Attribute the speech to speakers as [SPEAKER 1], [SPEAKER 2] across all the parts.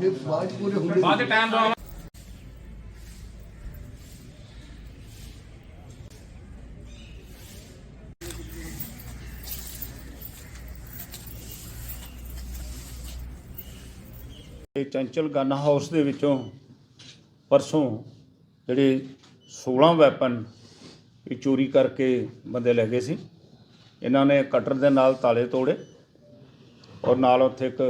[SPEAKER 1] ਪੂਰੇ ਹੁੰਦੇ
[SPEAKER 2] ਬਾਅਦ ਟਾਈਮ
[SPEAKER 3] ਇਹ ਚੰਚਲ ਗਨ ਹਾਊਸ ਦੇ ਵਿੱਚੋਂ ਪਰਸੋਂ ਜਿਹੜੇ 16 ਵੈਪਨ ਇਹ ਚੋਰੀ ਕਰਕੇ ਬੰਦੇ ਲੈ ਗਏ ਸੀ। ਇਹਨਾਂ ਨੇ ਕਟਰ ਦੇ ਨਾਲ ਤਾਲੇ ਤੋੜੇ ਔਰ ਨਾਲ ਉੱਥੇ ਇੱਕ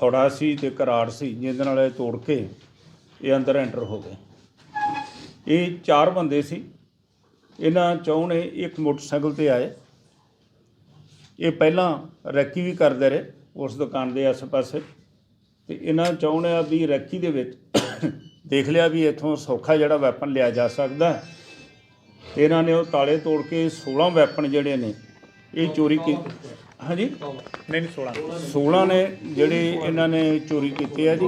[SPEAKER 3] ਥੋੜਾ ਸੀ ਤੇ ਕਰਾੜ ਸੀ, ਜਿਹਦੇ ਨਾਲ ਇਹ ਤੋੜ ਕੇ ਇਹ ਅੰਦਰ ਐਂਟਰ ਹੋ ਗਏ। ਇਹ ਚਾਰ ਬੰਦੇ ਸੀ। ਇਹਨਾਂ ਚੌਂ ਨੇ ਇੱਕ ਮੋਟਰਸਾਈਕਲ ਤੇ ਆਏ। ਇਹ ਪਹਿਲਾਂ ਰੈਕੀ ਵੀ ਕਰਦੇ ਰਹੇ ਉਸ ਦੁਕਾਨ ਦੇ ਆਸ-ਪਾਸੇ। ਤੇ ਇਹਨਾਂ ਚਾਹੁੰਦੇ ਆ ਵੀ ਰੈਕੀ ਦੇ ਵਿੱਚ ਦੇਖ ਲਿਆ ਵੀ ਇੱਥੋਂ ਸੌਖਾ ਜਿਹੜਾ ਵੈਪਨ ਲਿਆ ਜਾ ਸਕਦਾ। ਹੈ। ਇਹਨਾਂ ਨੇ ਉਹ ਤਾਲੇ ਤੋੜ ਕੇ 16 ਵੈਪਨ ਜਿਹੜੇ ਨੇ ਇਹ ਚੋਰੀ ਕੀ ਹਾਂਜੀ?
[SPEAKER 2] ਨਹੀਂ ਨਹੀਂ 16
[SPEAKER 3] 16 ਨੇ ਜਿਹੜੇ ਇਹਨਾਂ ਨੇ ਚੋਰੀ ਕੀਤੇ ਆ ਜੀ।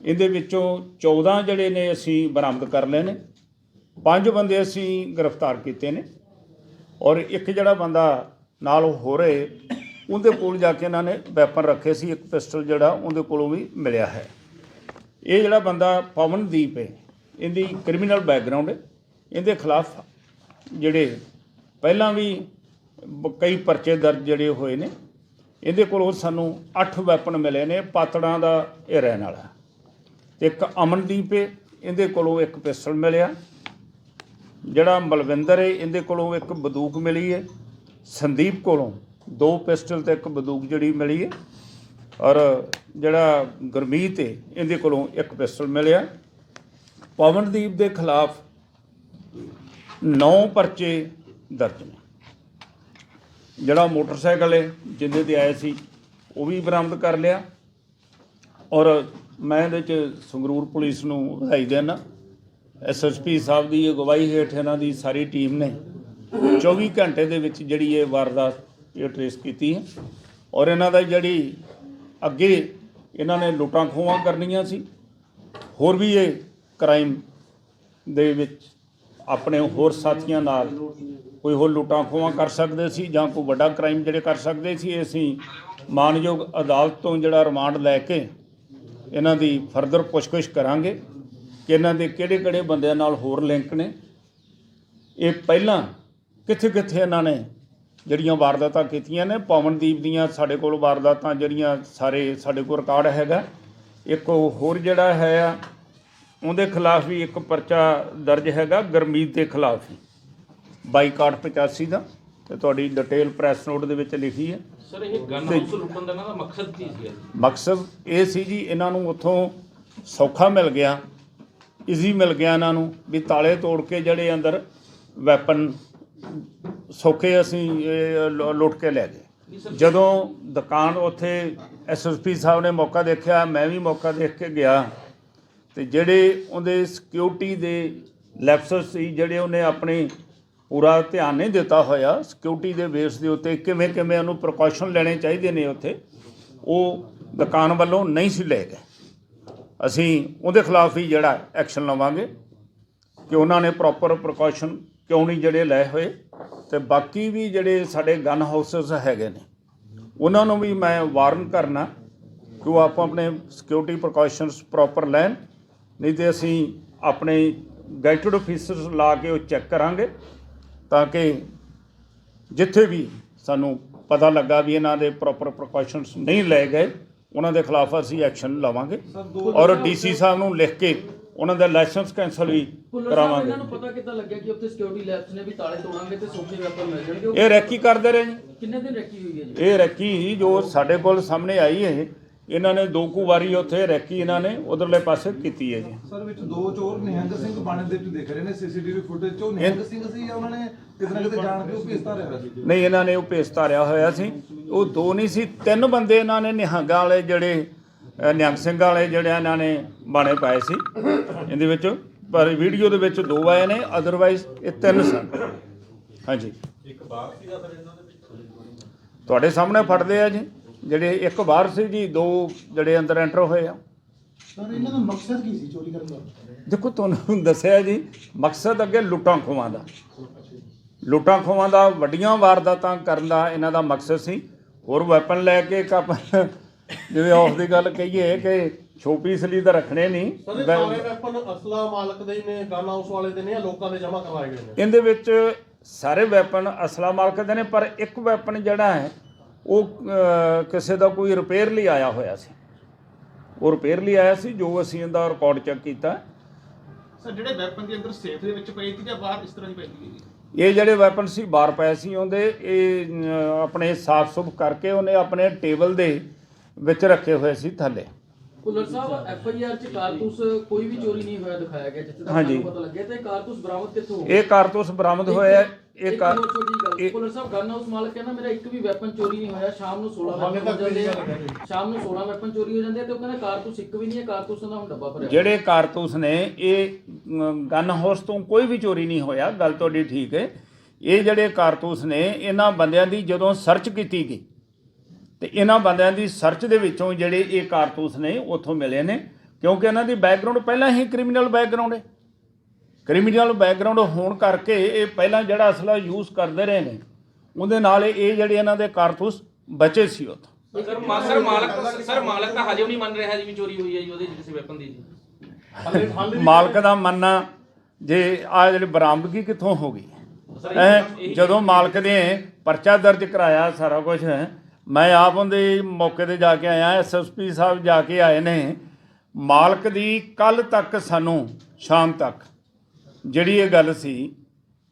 [SPEAKER 3] ਇਹਦੇ ਵਿੱਚੋਂ 14 ਜਿਹੜੇ ਨੇ ਅਸੀਂ ਬਰਾਮਦ ਕਰ ਲਏ ਨੇ। ਪੰਜ ਬੰਦੇ ਅਸੀਂ ਗ੍ਰਿਫਤਾਰ ਕੀਤੇ ਨੇ। ਔਰ ਇੱਕ ਜਿਹੜਾ ਬੰਦਾ ਨਾਲ ਹੋ ਰਹੇ ਉਹਦੇ ਕੋਲ ਜਾ ਕੇ ਇਹਨਾਂ ਨੇ ਵੈਪਨ ਰੱਖੇ ਸੀ। ਇੱਕ ਪਿਸਟਲ ਜਿਹੜਾ ਉਹਦੇ ਕੋਲੋਂ ਵੀ ਮਿਲਿਆ ਹੈ। ਇਹ ਜਿਹੜਾ ਬੰਦਾ ਪਵਨਦੀਪ ਹੈ ਇਹਦੀ ਕ੍ਰਿਮੀਨਲ ਬੈਕਗ੍ਰਾਉਂਡ ਹੈ। ਇਹਦੇ ਖਿਲਾਫ ਜਿਹੜੇ ਪਹਿਲਾਂ ਵੀ ਬ- ਕਈ ਪਰਚੇ ਦਰਜ ਜਿਹੜੇ ਹੋਏ ਨੇ, ਇਹਦੇ ਕੋਲੋਂ ਸਾਨੂੰ 8 ਵੈਪਨ ਮਿਲੇ ਨੇ ਪਾਤੜਾਂ ਦਾ ਇਹ ਰਹਿਣ ਵਾਲਾ। ਤੇ ਇੱਕ ਅਮਨਦੀਪ ਏ, ਇਹਦੇ ਕੋਲੋਂ ਇੱਕ ਪਿਸਟਲ ਮਿਲਿਆ। ਜਿਹੜਾ ਮਲਵਿੰਦਰ ਏ, ਇਹਦੇ ਕੋਲੋਂ ਇੱਕ ਬੰਦੂਕ ਮਿਲੀ ਹੈ ਸੰਦੀਪ ਕੋਲੋਂ ਦੋ ਪਿਸਟਲ ਤੇ ਇੱਕ ਬੰਦੂਕ ਜਿਹੜੀ ਮਿਲੀ ਹੈ ਔਰ ਜਿਹੜਾ ਗੁਰਮੀਤ ਏ, ਇਹਦੇ ਕੋਲੋਂ ਇੱਕ ਪਿਸਟਲ ਮਿਲਿਆ। ਪਵਨਦੀਪ ਦੇ ਖਿਲਾਫ 9 ਪਰਚੇ ਦਰਜ ਨੇ। ਜਿਹੜਾ ਮੋਟਰਸਾਈਕਲ ਹੈ ਜਿੰਨੇ ਤੇ ਆਏ ਸੀ, ਉਹ ਵੀ ਬਰਾਮਦ ਕਰ ਲਿਆ। ਔਰ ਮੈਂ ਇਹਦੇ ਚ ਸੰਗਰੂਰ ਪੁਲਿਸ ਨੂੰ ਵਧਾਈ ਦੇਣਾ ਐਸਐਸਪੀ ਸਾਹਿਬ ਦੀ ਅਗਵਾਈ ਹੇਠ ਇਹਨਾਂ ਦੀ ਸਾਰੀ ਟੀਮ ਨੇ 24 ਘੰਟੇ ਦੇ ਵਿੱਚ ਜਿਹੜੀ ਇਹ ਵਾਰਦਾਤ ਇਹ ਟ੍ਰੇਸ ਕੀਤੀ ਹੈ। ਔਰ ਇਹਨਾਂ ਦਾ ਜਿਹੜੀ ਅੱਗੇ ਇਹਨਾਂ ਨੇ ਲੁੱਟਾਂ ਖੋਹਾਂ ਕਰਨੀਆਂ ਸੀ, ਹੋਰ ਵੀ ਇਹ ਕ੍ਰਾਈਮ ਦੇ ਵਿੱਚ ਆਪਣੇ ਹੋਰ ਸਾਥੀਆਂ ਨਾਲ ਕੋਈ ਹੋਰ ਲੁੱਟਾਂ ਖੋਹਾਂ ਕਰ ਸਕਦੇ ਸੀ ਜਾਂ ਕੋਈ ਵੱਡਾ ਕ੍ਰਾਈਮ ਜਿਹੜੇ ਕਰ ਸਕਦੇ ਸੀ ਅਸੀਂ ਮਾਨਯੋਗ ਅਦਾਲਤ ਤੋਂ ਜਿਹੜਾ ਰਿਮਾਂਡ ਲੈ ਕੇ ਇਹਨਾਂ ਦੀ ਫਰਦਰ ਪੁੱਛਗਿੱਛ ਕਰਾਂਗੇ ਕਿ ਇਹਨਾਂ ਦੇ ਕਿਹੜੇ-ਕਿਹੜੇ ਬੰਦਿਆਂ ਨਾਲ ਹੋਰ ਲਿੰਕ ਨੇ। ਇਹ ਪਹਿਲਾਂ ਕਿੱਥੇ-ਕਿੱਥੇ ਇਹਨਾਂ ਨੇ ਜਿਹੜੀਆਂ ਵਾਰਦਾਤਾਂ ਕੀਤੀਆਂ ਨੇ, ਪਵਨਦੀਪ ਦੀਆਂ ਸਾਡੇ ਕੋਲ ਵਾਰਦਾਤਾਂ ਜਿਹੜੀਆਂ ਸਾਰੇ ਸਾਡੇ ਕੋਲ ਰਿਕਾਰਡ ਹੈਗਾ। ਇੱਕ ਹੋਰ ਜਿਹੜਾ ਹੈ ਆ ਉਹਦੇ ਖਿਲਾਫ ਵੀ ਇੱਕ ਪਰਚਾ ਦਰਜ ਹੈਗਾ ਗਰਮੀਤ ਦੇ ਖਿਲਾਫ ਹੀ ਬਾਈਕਾਟ 85 ਦਾ ਤੇ ਤੁਹਾਡੀ ਡਿਟੇਲ ਪ੍ਰੈਸ ਨੋਟ ਦੇ ਵਿੱਚ ਲਿਖੀ ਹੈ।
[SPEAKER 2] ਸਰ ਇਹ ਗਨ ਹਾਊਸ ਲੁੱਟਣ ਦਾ ਇਹਨਾਂ ਦਾ ਮਕਸਦ ਕੀ ਸੀ
[SPEAKER 3] ਮਕਸਦ ਇਹ ਸੀ ਜੀ ਇਹਨਾਂ ਨੂੰ ਉੱਥੋਂ ਸੌਖਾ ਮਿਲ ਗਿਆ ਈਜ਼ੀ ਮਿਲ ਗਿਆ ਇਹਨਾਂ ਨੂੰ ਵੀ ਤਾਲੇ ਤੋੜ ਕੇ ਜਿਹੜੇ ਅੰਦਰ ਵੈਪਨ ਸੌਖੇ ਅਸੀਂ ਲੁੱਟ ਕੇ ਲੈ ਗਏ। ਜਦੋਂ ਦੁਕਾਨ ਉੱਥੇ ਐਸਐਸਪੀ ਸਾਹਿਬ ਨੇ ਮੌਕਾ ਦੇਖਿਆ ਮੈਂ ਵੀ ਮੌਕਾ ਦੇਖ ਕੇ ਗਿਆ ਤੇ ਜਿਹੜੇ ਉਹਦੇ ਸਿਕਿਉਰਿਟੀ ਦੇ ਲੈਪਸਸ ਸੀ, ਜਿਹੜੇ ਉਹਨੇ ਆਪਣੇ ਪੂਰਾ ਧਿਆਨ ਨਹੀਂ ਦਿੱਤਾ ਹੋਇਆ ਸਿਕਿਉਰਿਟੀ ਦੇ ਬੇਸ ਦੇ ਉੱਤੇ ਕਿਵੇਂ ਕਿਵੇਂ ਉਹਨੂੰ ਪ੍ਰੀਕਾਸ਼ਨ ਲੈਣੇ ਚਾਹੀਦੇ ਨੇ ਉੱਥੇ, ਉਹ ਦੁਕਾਨ ਵੱਲੋਂ ਨਹੀਂ ਸੀ ਲਏ ਗਏ। ਅਸੀਂ ਉਹਦੇ ਖਿਲਾਫ ਹੀ ਜਿਹੜਾ ਐਕਸ਼ਨ ਲਵਾਂਗੇ ਕਿ ਉਹਨਾਂ ਨੇ ਪ੍ਰੋਪਰ ਪ੍ਰੀਕਾਸ਼ਨ ਕਿਉਂ ਨਹੀਂ ਜਿਹੜੇ ਲਏ ਹੋਏ, ਤੇ ਬਾਕੀ ਵੀ ਜਿਹੜੇ ਸਾਡੇ ਗਨ ਹਾਊਸਸ ਹੈਗੇ ਨੇ, ਉਹਨਾਂ ਨੂੰ ਵੀ ਮੈਂ ਵਾਰਨ ਕਰਨਾ ਕਿ ਉਹ ਆਪੋ ਆਪਣੇ ਸਿਕਿਉਰਿਟੀ ਪ੍ਰੀਕਾਸ਼ਨਸ ਪ੍ਰੋਪਰ ਲੈਣ ਨਹੀਂ ਤੇ ਅਸੀਂ ਆਪਣੇ ਗੈਟਡ ਆਫੀਸਰਸ ਲਾ ਕੇ ਉਹ ਚੈੱਕ ਕਰਾਂਗੇ ਤਾਂ ਕਿ ਜਿੱਥੇ ਵੀ ਸਾਨੂੰ ਪਤਾ ਲੱਗਾ ਵੀ ਇਹਨਾਂ ਦੇ ਪ੍ਰੋਪਰ ਪ੍ਰੀਕਾਸ਼ਨਸ ਨਹੀਂ ਲਏ ਗਏ ਉਹਨਾਂ ਦੇ ਖਿਲਾਫ ਅਸੀਂ ਐਕਸ਼ਨ ਲਵਾਂਗੇ ਔਰ ਡੀਸੀ ਸਾਹਿਬ ਨੂੰ ਲਿਖ ਕੇ ਉਹਨਾਂ ਦਾ ਲਾਇਸੈਂਸ ਕੈਂਸਲ ਵੀ ਕਰਾਵਾਂਗੇ।
[SPEAKER 4] ਇਹਨਾਂ ਨੂੰ ਪਤਾ ਕਿੱਦਾਂ ਲੱਗਿਆ ਕਿ ਉੱਥੇ ਸਿਕਿਉਰਿਟੀ ਲੈਬਸ ਨੇ ਵੀ ਤਾਲੇ ਤੋੜਾਂਗੇ ਤੇ ਸੋਖੇ ਵੈਪਨ ਮਿਲ ਜਾਣਗੇ?
[SPEAKER 3] ਇਹ ਰੈਕੀ ਕਰਦੇ ਰਹੇ ਜੀ।
[SPEAKER 4] ਕਿੰਨੇ ਦਿਨ ਰੱਖੀ ਹੋਈ ਹੈ ਜੀ?
[SPEAKER 3] ਇਹ ਰੈਕੀ ਜੋ ਸਾਡੇ ਕੋਲ ਸਾਹਮਣੇ ਆਈ ਹੈ ਇਹਨਾਂ ਨੇ ਦੋ ਕੁ ਵਾਰੀ ਉੱਥੇ ਰੈਕੀ ਇਹਨਾਂ ਨੇ ਉਧਰਲੇ ਪਾਸੇ ਕੀਤੀ ਹੈ ਜੀ।
[SPEAKER 5] ਸਰ ਵਿੱਚ ਦੋ ਚੋਰ ਨਿਹੰਗ ਸਿੰਘ ਬਾਣੇ ਦੇ ਵਿੱਚ ਦਿਖ ਰਹੇ ਨੇ ਸੀਸੀਟੀਵੀ ਫੁਟੇਜ ਚੋਂ। ਨਿਹੰਗ ਸਿੰਘ ਸੀ ਜਾਂ ਉਹਨਾਂ ਨੇ ਕਿਤੇ ਨਾ ਕਿਤੇ ਜਾਣ ਕੇ ਉਹ ਭੇਜਤਾ ਰਿਹਾ ਸੀ?
[SPEAKER 3] ਨਹੀਂ ਇਹਨਾਂ ਨੇ ਉਹ ਭੇਸ ਧਾਰਿਆ ਹੋਇਆ ਸੀ। ਉਹ ਦੋ ਨਹੀਂ ਸੀ ਤਿੰਨ ਬੰਦੇ ਇਹਨਾਂ ਨੇ ਨਿਹੰਗਾਂ ਵਾਲੇ ਜਿਹੜੇ ਅ, ਨਿਹੰਗ ਸਿੰਘ ਵਾਲੇ ਜਿਹੜੇ ਇਹਨਾਂ ਨੇ ਬਾਣੇ ਪਾਏ ਸੀ। ਇਹਦੇ ਵਿੱਚ ਪਰ ਵੀਡੀਓ ਦੇ ਵਿੱਚ ਦੋ ਆਏ ਨੇ ਅਦਰਵਾਈਜ਼ ਇਹ ਤਿੰਨ ਸਨ। ਹਾਂਜੀ। ਇੱਕ ਬਾਹਰ ਸੀਗਾ ਸਰ ਇਹਨਾਂ ਦੇ ਵਿੱਚ ਤੁਹਾਡੇ ਸਾਹਮਣੇ ਫੜਦੇ ਆ ਜੀ। ਜਿਹੜੇ ਇੱਕ ਬਾਹਰ ਸੀ ਜੀ ਦੋ ਜਿਹੜੇ ਅੰਦਰ ਐਂਟਰ ਹੋਏ ਆ।
[SPEAKER 1] ਸਰ ਇਹਨਾਂ ਦਾ ਮਕਸਦ ਕੀ ਸੀ ਚੋਰੀ ਕਰਨ ਦਾ?
[SPEAKER 3] ਦੇਖੋ ਤੁਹਾਨੂੰ ਦੱਸਿਆ ਜੀ ਮਕਸਦ ਅੱਗੇ ਲੁੱਟਾਂ ਖੋਹਾਂ ਦਾ। ਲੁੱਟਾਂ ਖੋਹਾਂ ਦਾ ਵੱਡੀਆਂ ਵਾਰਦਾਤਾਂ ਕਰਨ ਦਾ ਇਹਨਾਂ ਦਾ ਮਕਸਦ ਸੀ। ਹੋਰ ਵੈਪਨ ਲੈ ਕੇ ਇੱਕ ਆਪਾਂ ਜਿਵੇਂ ਆਫ ਦੀ ਗੱਲ ਕਹੀਏ ਕਿ ਸ਼ੋਪੀਸ ਲਈ ਤਾਂ ਰੱਖਣੇ ਨਹੀਂ।
[SPEAKER 6] ਸਾਰੇ ਵੈਪਨ ਅਸਲਾ ਮਾਲਕ ਦੇ ਨੇ ਗਨ ਹਾਊਸ ਵਾਲੇ ਦੇ ਨੇ ਜਾਂ ਲੋਕਾਂ ਦੇ ਜਮ੍ਹਾਂ ਕਰਵਾਏ ਗਏ ਨੇ?
[SPEAKER 3] ਇਹਦੇ ਵਿੱਚ ਸਾਰੇ ਵੈਪਨ ਅਸਲਾ ਮਾਲਕ ਦੇ ਨੇ ਪਰ ਇੱਕ ਵੈਪਨ ਜਿਹੜਾ ਹੈ ਉਹ ਕਿਸੇ ਦਾ ਕੋਈ ਰਿਪੇਅਰ ਲਈ ਆਇਆ ਹੋਇਆ ਸੀ। ਉਹ ਰਿਪੇਅਰ ਲਈ ਆਇਆ ਸੀ ਜੋ ਅਸੀਂ ਇਹਦਾ ਰਿਕਾਰਡ ਚੈੱਕ ਕੀਤਾ।
[SPEAKER 1] ਸਰ ਜਿਹੜੇ ਵੈਪਨ ਦੇ ਅੰਦਰ ਸੇਫ ਦੇ ਵਿੱਚ ਪਈ ਸੀ ਜਾਂ ਬਾਹਰ ਇਸ ਤਰ੍ਹਾਂ ਹੀ ਪਈ ਸੀ?
[SPEAKER 3] ਇਹ ਜਿਹੜੇ ਵੈਪਨ ਸੀ ਬਾਹਰ ਪਏ ਸੀ ਉਹਦੇ। ਇਹ ਆਪਣੇ ਸਾਫ਼ ਸੁਫ ਕਰਕੇ ਉਹਨੇ ਆਪਣੇ ਟੇਬਲ ਦੇ ਵਿੱਚ ਰੱਖੇ ਹੋਏ ਸੀ ਥੱਲੇ।
[SPEAKER 4] Bhullar Sahib F I R ਚ ਕਾਰਤੂਸ ਕੋਈ ਵੀ ਚੋਰੀ ਨਹੀਂ ਹੋਇਆ ਦਿਖਾਇਆ ਗਿਆ ਜਿੱਥੇ ਤੱਕ
[SPEAKER 3] ਹਾਂਜੀ।
[SPEAKER 4] ਸਾਨੂੰ ਪਤਾ ਲੱਗਿਆ ਤੇ ਕਾਰਤੂਸ ਬਰਾਮਦ ਕਿੱਥੋਂ ਹੋ
[SPEAKER 3] ਇਹ ਕਾਰਤੂਸ ਬਰਾਮਦ ਹੋਇਆ ਇਹ
[SPEAKER 4] ਇੱਕ
[SPEAKER 3] ਕਾਰ
[SPEAKER 4] ਹੋਰ ਛੋਟੀ ਗੱਲ
[SPEAKER 3] ਇਹ-
[SPEAKER 4] ਭੁੱਲਰ ਸਾਹਿਬ ਗਨ ਹਾਊਸ ਮਾਲਕ ਕਹਿੰਦਾ ਮੇਰਾ ਇੱਕ ਵੀ ਵੈਪਨ ਚੋਰੀ ਨਹੀਂ ਹੋਇਆ ਸ਼ਾਮ ਨੂੰ 16
[SPEAKER 6] ਹਾਲੇ
[SPEAKER 4] ਵੈਪਨ ਹੋ
[SPEAKER 6] ਤੱਕ
[SPEAKER 4] ਜਾਂਦੇ ਆ। ਸ਼ਾਮ ਨੂੰ 16 ਵੈਪਨ ਚੋਰੀ ਹੋ ਜਾਂਦੇ ਆ ਤੇ ਉਹ ਕਹਿੰਦਾ ਕਾਰਤੂਸ ਇੱਕ ਵੀ ਨਹੀਂ ਹੈ ਕਾਰਤੂਸਾਂ ਦਾ ਹੁਣ ਡੱਬਾ ਭਰਿਆ
[SPEAKER 3] ਜਿਹੜੇ ਕਾਰਤੂਸ ਨੇ ਇਹ ਗਨ ਹਾਊਸ ਤੋਂ ਕੋਈ ਵੀ ਚੋਰੀ ਨਹੀਂ ਹੋਇਆ ਗੱਲ ਤੁਹਾਡੀ ਠੀਕ ਹੈ ਇਹ ਜਿਹੜੇ ਕਾਰਤੂਸ ਨੇ ਇਹਨਾਂ ਬੰਦਿਆਂ ਦੀ ਜਦੋਂ ਸਰਚ ਕੀਤੀ ਗਈ ਤੇ ਇਹਨਾਂ ਬੰਦਿਆਂ ਦੀ ਸਰਚ ਦੇ ਵਿੱਚੋਂ ਜਿਹੜੇ ਇਹ ਕਾਰਤੂਸ ਨੇ ਉੱਥੋਂ ਮਿਲੇ ਨੇ ਕਿਉਂਕਿ ਇਹਨਾਂ ਦੀ ਬੈਕਗ੍ਰਾਉਂਡ ਪਹਿਲਾਂ ਹੀ ਕ੍ਰਿਮੀਨਲ ਬੈਕਗ੍ਰਾਉਂਡ ਹੈ ਕ੍ਰਿਮੀਨਲ ਬੈਕਗ੍ਰਾਉਂਡ ਹੋਣ ਕਰਕੇ ਇਹ ਪਹਿਲਾਂ ਜਿਹੜਾ ਅਸਲਾ ਯੂਜ਼ ਕਰਦੇ ਰਹੇ ਨੇ ਉਹਦੇ ਨਾਲ ਇਹ ਜਿਹੜੇ ਇਹਨਾਂ ਦੇ ਕਾਰਤੂਸ ਬਚੇ ਸੀ ਉੱਥੋਂ।
[SPEAKER 2] ਸਰ ਮਾਲਕ ਸਰ ਮਾਲਕ ਤਾਂ ਹਜੇ ਵੀ ਨਹੀਂ ਮੰਨ ਰਿਹਾ ਜੀ ਵੀ ਚੋਰੀ ਹੋਈ ਹੈ ਜੀ ਉਹਦੇ ਕਿਸੇ ਵੈਪਨ ਦੀ ਜੀ।
[SPEAKER 3] ਮਾਲਕ ਮੰਨਣਾ ਜੇ ਆ ਜਿਹੜੀ ਬਰਾਮਦਗੀ ਕਿੱਥੋਂ ਹੋ ਗਈ? ਜਦੋਂ ਮਾਲਕ ਨੇ ਪਰਚਾ ਦਰਜ ਕਰਾਇਆ ਸਾਰਾ ਕੁਝ ਮੈਂ ਆਪ ਉਹਦੇ ਮੌਕੇ ਤੇ ਜਾ ਕੇ ਆਇਆ ਐਸਐਸਪੀ ਸਾਹਿਬ ਜਾ ਕੇ ਆਏ ਨੇ। ਮਾਲਕ ਦੀ ਕੱਲ ਤੱਕ ਸਾਨੂੰ ਸ਼ਾਮ ਤੱਕ ਜਿਹੜੀ ਇਹ ਗੱਲ ਸੀ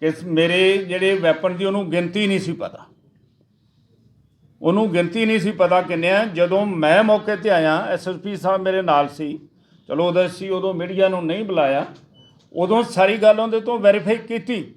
[SPEAKER 3] ਕਿ ਮੇਰੇ ਜਿਹੜੇ ਵੈਪਨ ਦੀ ਉਹਨੂੰ ਗਿਣਤੀ ਨਹੀਂ ਸੀ ਪਤਾ। ਉਹਨੂੰ ਗਿਣਤੀ ਨਹੀਂ ਸੀ ਪਤਾ ਕਿੰਨੇ ਆ। ਜਦੋਂ ਮੈਂ ਮੌਕੇ ਤੇ ਆਇਆ ਐਸਐਸਪੀ ਸਾਹਿਬ ਮੇਰੇ ਨਾਲ ਸੀ। ਚਲੋ ਉਹਦਾ ਸੀ ਉਦੋਂ ਮੀਡੀਆ ਨੂੰ ਨਹੀਂ ਬੁਲਾਇਆ। ਉਦੋਂ ਸਾਰੀ ਗੱਲ ਉਹਦੇ ਤੋਂ ਵੈਰੀਫਾਈ ਕੀਤੀ।